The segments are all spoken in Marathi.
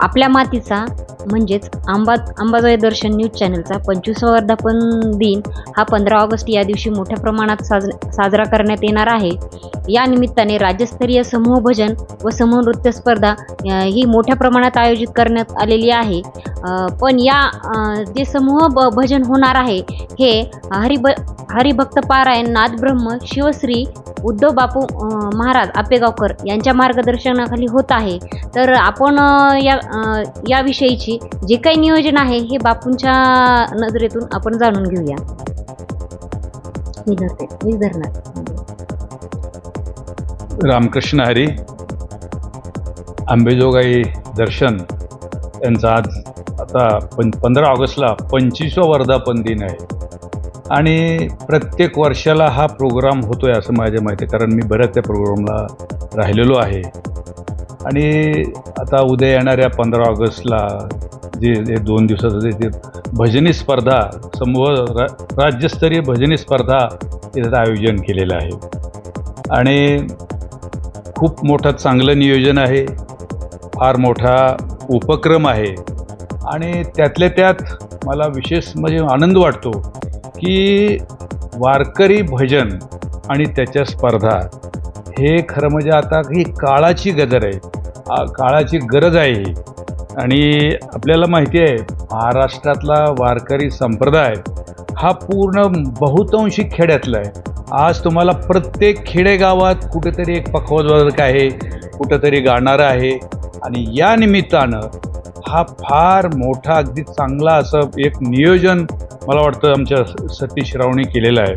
आपल्या मातीचा म्हणजेच आंबा अंबाजोगाई दर्शन न्यूज चॅनलचा पंचवीसावा वर्धापन दिन हा पंधरा ऑगस्ट या दिवशी मोठ्या प्रमाणात साज साजरा करण्यात येणार आहे. या निमित्ताने राज्यस्तरीय समूह भजन व समूह नृत्य स्पर्धा ही मोठ्या प्रमाणात आयोजित करण्यात आलेली आहे. पण या जे समूह ब भजन होणार आहे हे हरिभ हरिभक्त पारायण नाथब्रह्म शिवश्री उद्धव बापू महाराज आपेगावकर यांच्या मार्गदर्शनाखाली होत आहे. तर आपण या याविषयीची जे काही नियोजन आहे हे बापूंच्या नजरेतून आपण जाणून घेऊया. मी धरते मी धरणार रामकृष्ण हरी आंबेजोगाई दर्शन यांचा आज आता पं पंधरा ऑगस्टला पंचवीसवा वर्धापन दिन आहे. आणि प्रत्येक वर्षाला हा प्रोग्राम होतो आहे असं माझ्या माहिती आहे कारण मी बऱ्याच त्या प्रोग्रामला राहिलेलो आहे. आणि आता उद्या येणाऱ्या पंधरा ऑगस्टला जे जे दोन दिवसाचं जे ते भजनी स्पर्धा समूह रा राज्यस्तरीय भजनी स्पर्धा याचं आयोजन केलेलं आहे. आणि खूप मोठं चांगलं नियोजन आहे. फार मोठा उपक्रम आहे. आणि त्यातल्या त्यात मला विशेष म्हणजे आनंद वाटतो. की वारकरी भजन आणि त्याच्या स्पर्धा. हे खरं म्हणजे आता ही काळाची गजर आहे. काळाची गरज आहे ही. आणि आपल्याला माहिती आहे महाराष्ट्रातला वारकरी संप्रदाय हा पूर्ण बहुतांशी खेड्यातला आहे. आज तुम्हाला प्रत्येक खेडेगावात कुठेतरी एक पखवाजवादक आहे कुठंतरी गाणारं आहे. आणि या निमित्तानं हा फार मोठा अगदी चांगला असं एक नियोजन मला वाटतं आमच्या सतीश रावने केलेलं आहे.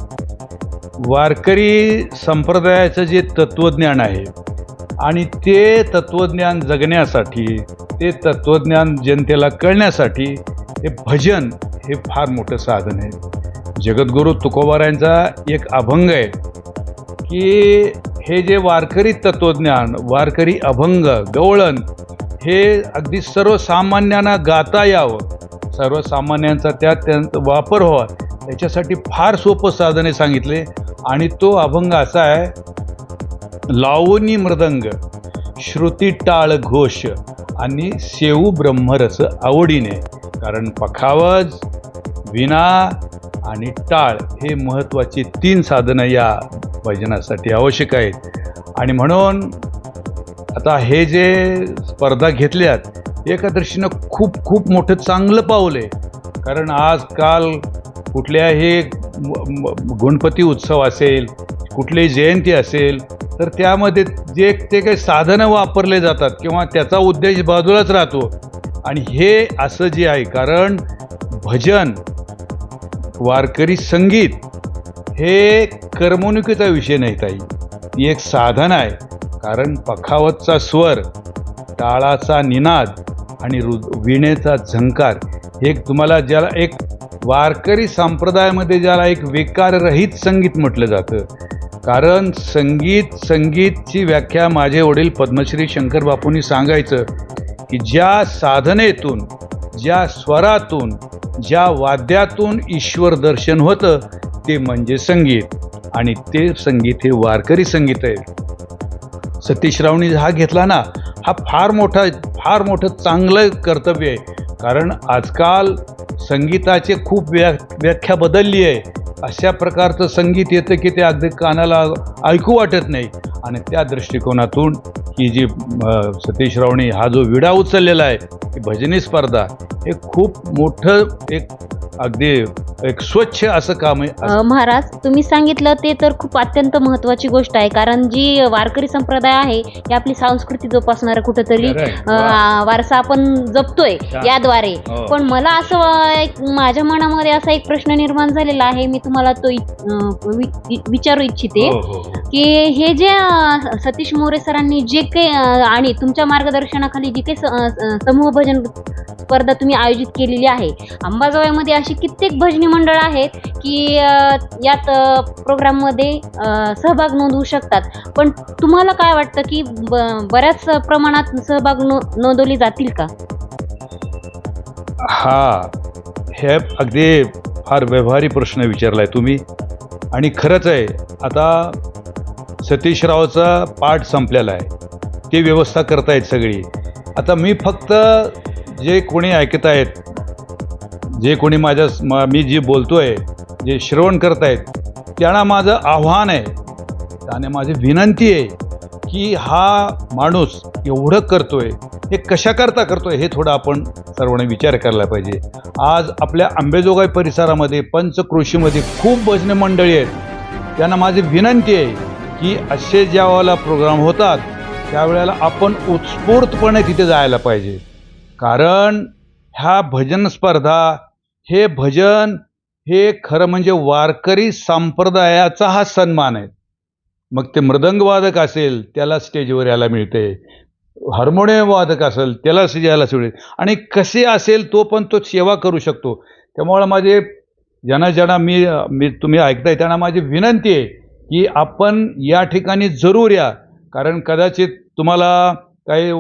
वारकरी संप्रदायाचं जे तत्त्वज्ञान आहे आणि ते तत्त्वज्ञान जगण्यासाठी ते तत्त्वज्ञान जनतेला कळण्यासाठी हे भजन हे फार मोठं साधन आहे. जगद्गुरू तुकोबारांचा एक अभंग आहे की हे जे वारकरी तत्त्वज्ञान वारकरी अभंग गवळण हे अगदी सर्वसामान्यांना गाता यावं. सर्वसामान्यांचा त्यात त्यांचा वापर व्हावा. याच्यासाठी फार सोपं साधने सांगितले. आणि तो अभंग असा आहे लावणी मृदंग श्रुती टाळ घोष आणि सेऊ ब्रह्मरस आवडीने. कारण पखावज विना आणि टाळ हे महत्त्वाची तीन साधनं या भजनासाठी आवश्यक आहेत. आणि म्हणून आता हे जे स्पर्धा घेतल्यात एका दृष्टीनं खूप खूप मोठं चांगलं पाऊल आहे. कारण आजकाल कुठल्याही गणपती उत्सव असेल कुठलीही जयंती असेल तर त्यामध्ये जे ते काही साधनं वापरले जातात किंवा त्याचा उद्देश बाजूलाच राहतो. आणि हे असं जे आहे कारण भजन वारकरी संगीत हे करमणुकीचा विषय नाही ताई. ती एक साधन आहे. कारण पखावतचा स्वर टाळाचा निनाद आणि रु विणेचा झंकार हे तुम्हाला ज्याला एक वारकरी संप्रदायामध्ये ज्याला एक विकाररहित संगीत म्हटलं जातं. कारण संगीत संगीतची व्याख्या माझे वडील पद्मश्री शंकर बापूंनी सांगायचं की ज्या साधनेतून ज्या स्वरातून ज्या वाद्यातून ईश्वर दर्शन होतं ते म्हणजे संगीत. आणि ते संगीत हे वारकरी संगीत आहे. सतीश रावणी हा घेतला ना हा फार मोठा फार मोठं चांगलं कर्तव्य आहे. कारण आजकाल संगीताचे खूप व्या व्याख्या बदलली आहे. अशा प्रकारचं संगीत येतं की ते अगदी कानाला ऐकू वाटत नाही. आणि त्या दृष्टिकोनातून ही जी सतीश रावणी हा जो विडा उचललेला आहे की भजनी स्पर्धा हे खूप मोठं एक अगदी एक स्वच्छ असं काम आहे अ, महाराज तुम्ही सांगितलं ते तर खूप अत्यंत महत्त्वाची गोष्ट आहे कारण जी वारकरी संप्रदाय आहे ही आपली संस्कृती जोपासणारा कुठंतरी. अ, वारसा आपण जपतोय. याद्वारे हो. पण मला असं अ, एक माझ्या मनामध्ये असा एक प्रश्न निर्माण झालेला आहे मी तुम्हाला तो इ- अ, वि- विचारू इच्छिते हो, हो, हो. की हे जे अ, सतीश मोरे सरांनी जे काही अ, आणि तुमच्या मार्गदर्शनाखाली जी काही स- अ, समूह भजन स्पर्धा तुम्ही आयोजित केलेली आहे अंबाजोगाईमध्ये अशी कित्येक भजनी मंडळ आहेत की यात प्रोग्राममध्ये सहभाग नोंदवू शकतात. पण तुम्हाला काय वाटतं की ब- बऱ्याच प्रमाणात सहभाग नो नोंदवले जातील का? हा हे अगदी फार व्यवहारी प्रश्न विचारलाय तुम्ही. आणि खरंच आहे आता सतीशरावचा पाठ संपलेला आहे. ती व्यवस्था करतायत सगळी. आता मी फक्त जे कोणी ऐकत आहेत जे कोणी माझ्या म- मी जे बोलतोय जे श्रवण करत आहेत त्यांना माझं आव्हान आहे. आणि माझी विनंती आहे की हा माणूस एवढं करतोय हे कशाकरता करतोय हे थोडं आपण सर्वांनी विचार करायला पाहिजे. आज आपल्या आंबेजोगाई परिसरामध्ये पंचकृषीमध्ये खूप भजने मंडळी आहेत. त्यांना माझी विनंती आहे की असे ज्यावेळेला प्रोग्राम होतात त्यावेळेला आपण उत्स्फूर्तपणे तिथे जायला पाहिजे. कारण ह्या भजन स्पर्धा हे भजन हे खरं म्हणजे वारकरी संप्रदायाचा हा सन्मान आहे. मग ते मृदंगवादक असेल त्याला स्टेजवर यायला मिळते. हार्मोनियम वादक असेल त्याला स्टेज यायला मिळते. आणि कसे असेल तो पण तो सेवा करू शकतो. त्यामुळं माझे ज्यांना ज्यांना मी मी तुम्ही ऐकताय त्यांना माझी विनंती आहे की आपण या ठिकाणी जरूर या. कारण कदाचित तुम्हाला काही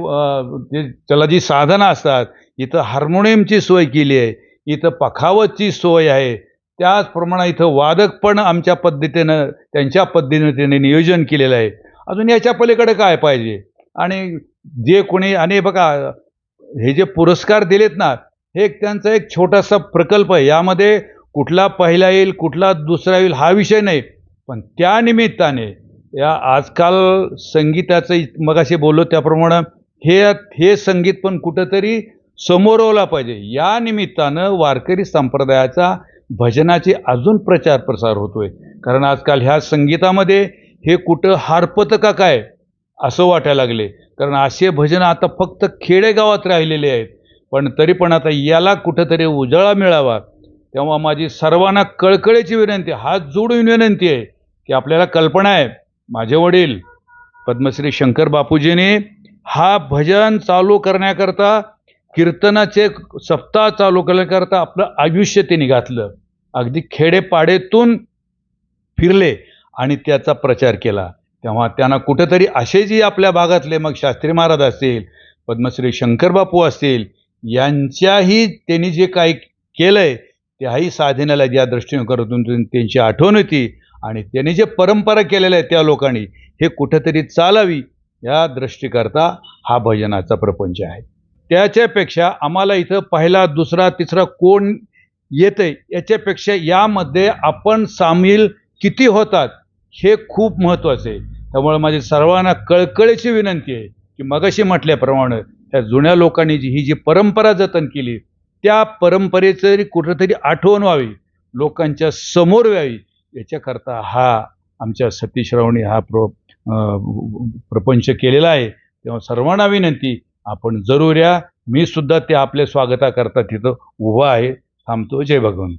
त्याला जी साधनं असतात इथं हार्मोनियमची सोय केली आहे. इथं पखावतची सोय आहे. त्याचप्रमाणे इथं वादक पण आमच्या पद्धतीनं त्यांच्या पद्धतीनं त्यांनी नियोजन केलेलं आहे. अजून याच्या पलीकडे काय पाहिजे? आणि जे कोणी आणि बघा हे जे पुरस्कार दिलेत ना हे एक त्यांचा एक छोटासा प्रकल्प आहे. यामध्ये कुठला पहिला येईल कुठला दुसरा येईल हा विषय नाही. पण त्या निमित्ताने या आजकाल संगीताचं मगाशी बोललो त्याप्रमाणे हे हे संगीत पण कुठंतरी समोरवला पाहिजे. या निमित्तानं वारकरी संप्रदायाचा भजनाचे अजून प्रचार प्रसार होतोय. कारण आजकाल ह्या संगीतामध्ये हे कुठं हारपतं का काय असं वाटायला लागले. कारण असे भजन आता फक्त खेडेगावात राहिलेले आहेत. पण तरी पण आता याला कुठंतरी उजळा मिळावा. तेव्हा माझी सर्वांना कळकळीची विनंती हात जोडून विनंती आहे की आपल्याला कल्पना आहे. माझे वडील पद्मश्री शंकर बापूजीने हा भजन चालू करण्याकरता कीर्तनाचे सप्ताह चालू करण्याकरता आपलं आयुष्य त्यांनी घातलं. अगदी खेडेपाडेतून फिरले आणि त्याचा प्रचार केला. तेव्हा त्यांना कुठंतरी असे जी आपल्या भागातले मग शास्त्री महाराज असतील पद्मश्री शंकरबापू असतील यांच्याही त्यांनी जे काही केलं आहे त्याही साधनेला ज्या दृष्टिकोनातून त्यांची आठवण होती आणि त्यांनी जे परंपरा केलेल्या आहेत त्या लोकांनी हे कुठंतरी चालावी या दृष्टीकरता हा भजनाचा प्रपंच आहे. त्याच्यापेक्षा आम्हाला इथं पहिला दुसरा तिसरा कोण येते याच्यापेक्षा यामध्ये आपण सामील किती होतात हे खूप महत्त्वाचं आहे. त्यामुळे माझी सर्वांना कळकळीची विनंती आहे की मगाशी म्हटल्याप्रमाणे त्या जुन्या लोकांनी जी ही जी परंपरा जतन केली त्या परंपरेचं कुठंतरी आठवण व्हावी लोकांच्या समोर व्हावी याच्याकरता हा आमच्या सतीश्रावणी हा प्र प्रपंच केलेला आहे. तेव्हा सर्वांना विनंती आपण जरूर या. मी सुद्धा ते आपल्या स्वागताकरता तिथं उभा आहे. थांबतो. जय भगवंत.